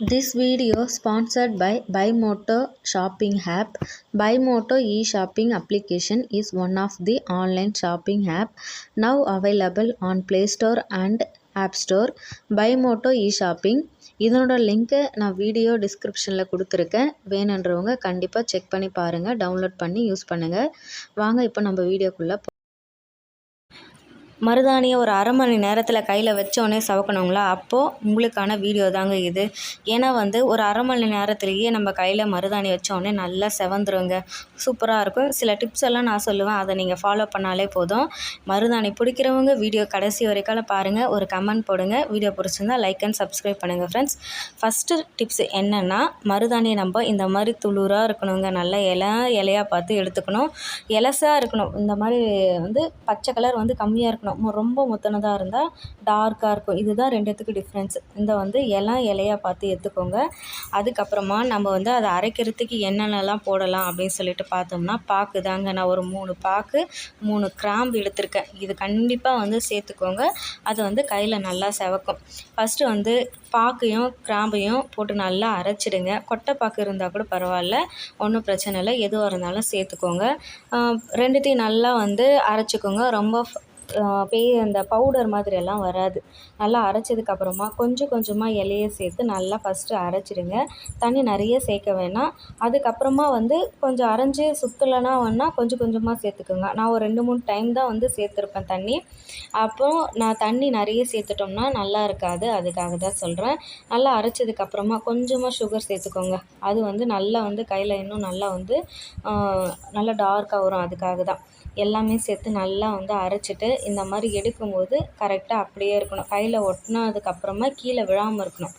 This video sponsored by Buymoto shopping app. Buymoto e-shopping application is one of the online shopping app now available on Play Store and App Store. Buymoto e-shopping இதனோட லிங்க்கை நான் video டிஸ்கிரிப்ஷனில் கொடுத்துருக்கேன் வேணுன்றவங்க கண்டிப்பாக check பண்ணி பாருங்கள் download பண்ணி யூஸ் பண்ணுங்கள் வாங்க இப்போ நம்ம வீடியோக்குள்ளே மருதாணியை ஒரு அரை மணி நேரத்தில் கையில் வச்சோடனே சவக்கணுங்களா? அப்போது உங்களுக்கான வீடியோ தாங்க இது. ஏன்னா வந்து ஒரு அரை மணி நேரத்துலேயே நம்ம கையில் மருதாணி வச்சோடனே நல்லா செவந்துருங்க. சூப்பராக இருக்கும். சில டிப்ஸ் எல்லாம் நான் சொல்லுவேன். அதை நீங்கள் ஃபாலோ பண்ணாலே போதும். மருதாணி பிடிக்கிறவங்க வீடியோ கடைசி வரைக்கும் பாருங்கள் ஒரு கமெண்ட் போடுங்க. வீடியோ பிடிச்சிருந்தா லைக் அண்ட் சப்ஸ்கிரைப் பண்ணுங்கள் ஃப்ரெண்ட்ஸ் ஃபஸ்ட்டு டிப்ஸ் என்னென்னா மருதாணியை நம்ம இந்த மாதிரி துளுராக இருக்கணுங்க. நல்ல இலை இலையாக பார்த்து எடுத்துக்கணும். இலசாக இருக்கணும். இந்த மாதிரி வந்து பச்சை கலர் வந்து கம்மியாக இருக்கணும். இருக்கணும் ரொம்ப முத்தனதாக இருந்தால் டார்க்காக இருக்கும். இதுதான் ரெண்டுத்துக்கு டிஃப்ரென்ஸ் இந்த வந்து இலை இலையாக பார்த்து எடுத்துக்கோங்க. அதுக்கப்புறமா நம்ம வந்து அதை அரைக்கிறதுக்கு என்னென்னலாம் போடலாம் அப்படின்னு சொல்லிட்டு பார்த்தோம்னா பாக்கு தாங்க. நான் ஒரு மூணு பாக்கு மூணு கிராம்பு எடுத்திருக்கேன். இது கண்டிப்பாக வந்து சேர்த்துக்கோங்க. அது வந்து கையில் நல்லா செவக்கும். ஃபஸ்ட்டு வந்து பாக்கையும் கிராம்பையும் போட்டு நல்லா அரைச்சிடுங்க. கொட்டை பாக்கு இருந்தால் கூட பரவாயில்ல. ஒன்றும் பிரச்சனை இல்லை. எதுவாக இருந்தாலும் சேர்த்துக்கோங்க. ரெண்டுத்தையும் நல்லா வந்து அரைச்சிக்கோங்க. ரொம்ப பே அந்த பவுடர் மாதிரியெல்லாம் வராது. நல்லா அரைச்சதுக்கப்புறமா கொஞ்சம் கொஞ்சமாக இலைய சேர்த்து நல்லா ஃபஸ்ட்டு அரைச்சிடுங்க தண்ணி நிறைய சேர்க்க வேணாம். அதுக்கப்புறமா வந்து கொஞ்சம் அரைஞ்சி சுற்றலனா வேணால் கொஞ்சம் கொஞ்சமாக சேர்த்துக்கோங்க. நான் ஒரு ரெண்டு மூணு டைம் தான் வந்து சேர்த்துருப்பேன் தண்ணி. அப்புறம் நான் தண்ணி நிறைய சேர்த்துட்டோம்னா நல்லா இருக்காது. அதுக்காக தான் சொல்கிறேன் நல்லா அரைச்சதுக்கப்புறமா கொஞ்சமாக சுகர் சேர்த்துக்கோங்க. அது வந்து நல்லா வந்து கையில் இன்னும் நல்லா வந்து நல்லா டார்க்காக வரும். அதுக்காக தான். எல்லாமே சேர்த்து நல்லா வந்து அரைச்சிட்டு இந்த மாதிரி எடுக்கும்போது கரெக்டாக அப்படியே இருக்கணும். கையில் ஒட்டினதுக்கப்புறமா கீழே விழாமல் இருக்கணும்.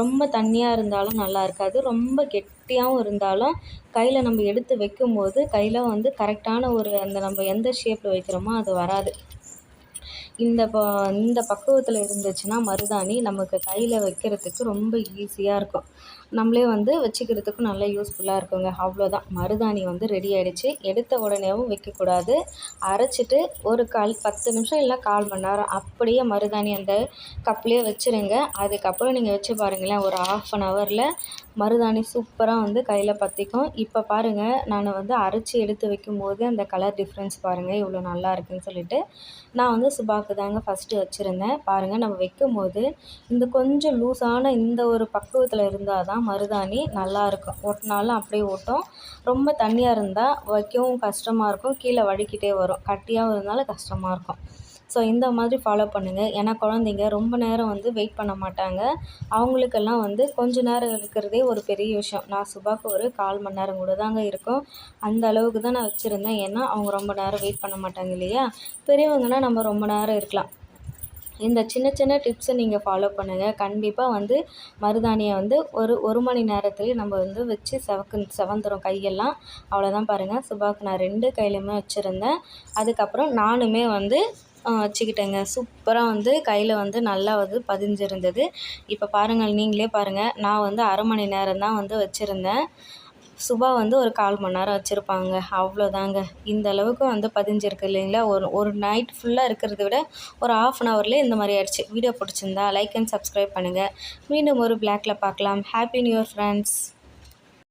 ரொம்ப தண்ணியாக இருந்தாலும் நல்லா இருக்காது. ரொம்ப கெட்டியாகவும் இருந்தாலும் கையில் நம்ம எடுத்து வைக்கும்போது கையில் வந்து கரெக்டான ஒரு அந்த நம்ம எந்த ஷேப்பில் வைக்கிறோமோ அது வராது. இந்த ப இந்த பக்குவத்தில் இருந்துச்சுன்னா மருதாணி நமக்கு கையில் வைக்கிறதுக்கு ரொம்ப ஈஸியாக இருக்கும். நம்மளே வந்து வச்சுக்கிறதுக்கும் நல்லா யூஸ்ஃபுல்லாக இருக்குங்க. அவ்வளோதான் மருதாணி வந்து ரெடி ஆகிடுச்சு எடுத்த உடனேவும் வைக்கக்கூடாது. அரைச்சிட்டு ஒரு கால் பத்து நிமிஷம் இல்லை கால் மணி நேரம் அப்படியே மருதாணி அந்த கப்லேயே வச்சுருங்க. அதுக்கப்புறம் நீங்கள் வச்சு பாருங்களேன் ஒரு ஆஃப் அன் ஹவரில் மருதாணி சூப்பராக வந்து கையில் பற்றிக்கும் இப்போ பாருங்கள் நான் வந்து அரைச்சி எடுத்து வைக்கும்போது அந்த கலர் டிஃப்ரென்ஸ் பாருங்கள் இவ்வளோ நல்லா இருக்குதுன்னு சொல்லிட்டு. நான் வந்து சுபாக்கு தாங்க ஃபஸ்ட்டு வச்சுருந்தேன். பாருங்கள் நம்ம வைக்கும் போது இந்த கொஞ்சம் லூஸான இந்த ஒரு பக்குவத்தில் இருந்தால் தான் மருதாணி நல்லாயிருக்கும் ஒட்டினாலும் அப்படியே ஓட்டும். ரொம்ப தண்ணியாக இருந்தால் வைக்கவும் கஷ்டமாக இருக்கும். கீழே வழுக்கிட்டே வரும். கட்டியாகவும் இருந்தாலும் கஷ்டமாக இருக்கும். ஸோ இந்த மாதிரி ஃபாலோ பண்ணுங்கள் ஏன்னா குழந்தைங்க ரொம்ப நேரம் வந்து வெயிட் பண்ண மாட்டாங்க. அவங்களுக்கெல்லாம் வந்து கொஞ்ச நேரம் இருக்கிறதே ஒரு பெரிய விஷயம். நான் சுபாக்கு ஒரு கால் மணி நேரம் கூட தாங்க இருக்கும். அந்த அளவுக்கு தான் நான் வச்சுருந்தேன். ஏன்னா அவங்க ரொம்ப நேரம் வெயிட் பண்ண மாட்டாங்க இல்லையா? பெரியவங்கன்னா நம்ம ரொம்ப நேரம் இருக்கலாம். இந்த சின்ன சின்ன டிப்ஸை நீங்கள் ஃபாலோ பண்ணுங்கள் கண்டிப்பாக வந்து மருதாணியை வந்து ஒரு ஒரு மணி நேரத்துலேயே நம்ம வந்து வச்சு செவக்கு செவந்துடும் கையெல்லாம். அவ்வளோதான் பாருங்கள் சுபாக்கு நான் ரெண்டு கையிலையுமே வச்சுருந்தேன். அதுக்கப்புறம் நானுமே வந்து வச்சுக்கிட்டேங்க. சூப்பராக வந்து கையில் வந்து நல்லா வந்து பதிஞ்சிருந்தது. இப்போ பாருங்கள் நீங்களே பாருங்கள் நான் வந்து அரை மணி நேரம் தான் வந்து வச்சுருந்தேன். சுபா வந்து ஒரு கால் மணி நேரம் வச்சுருப்பாங்க. அவ்வளோதாங்க. இந்த அளவுக்கு வந்து பதிஞ்சிருக்கு இல்லைங்களா? ஒரு ஒரு நைட் ஃபுல்லாக இருக்கிறத விட ஒரு ஆஃப் அன் ஹவர்லேயே இந்த மாதிரி ஆயிடுச்சு. வீடியோ பிடிச்சிருந்தா லைக் அண்ட் சப்ஸ்கிரைப் பண்ணுங்கள் மீண்டும் ஒரு பிளாக்ல பார்க்கலாம். Happy new year friends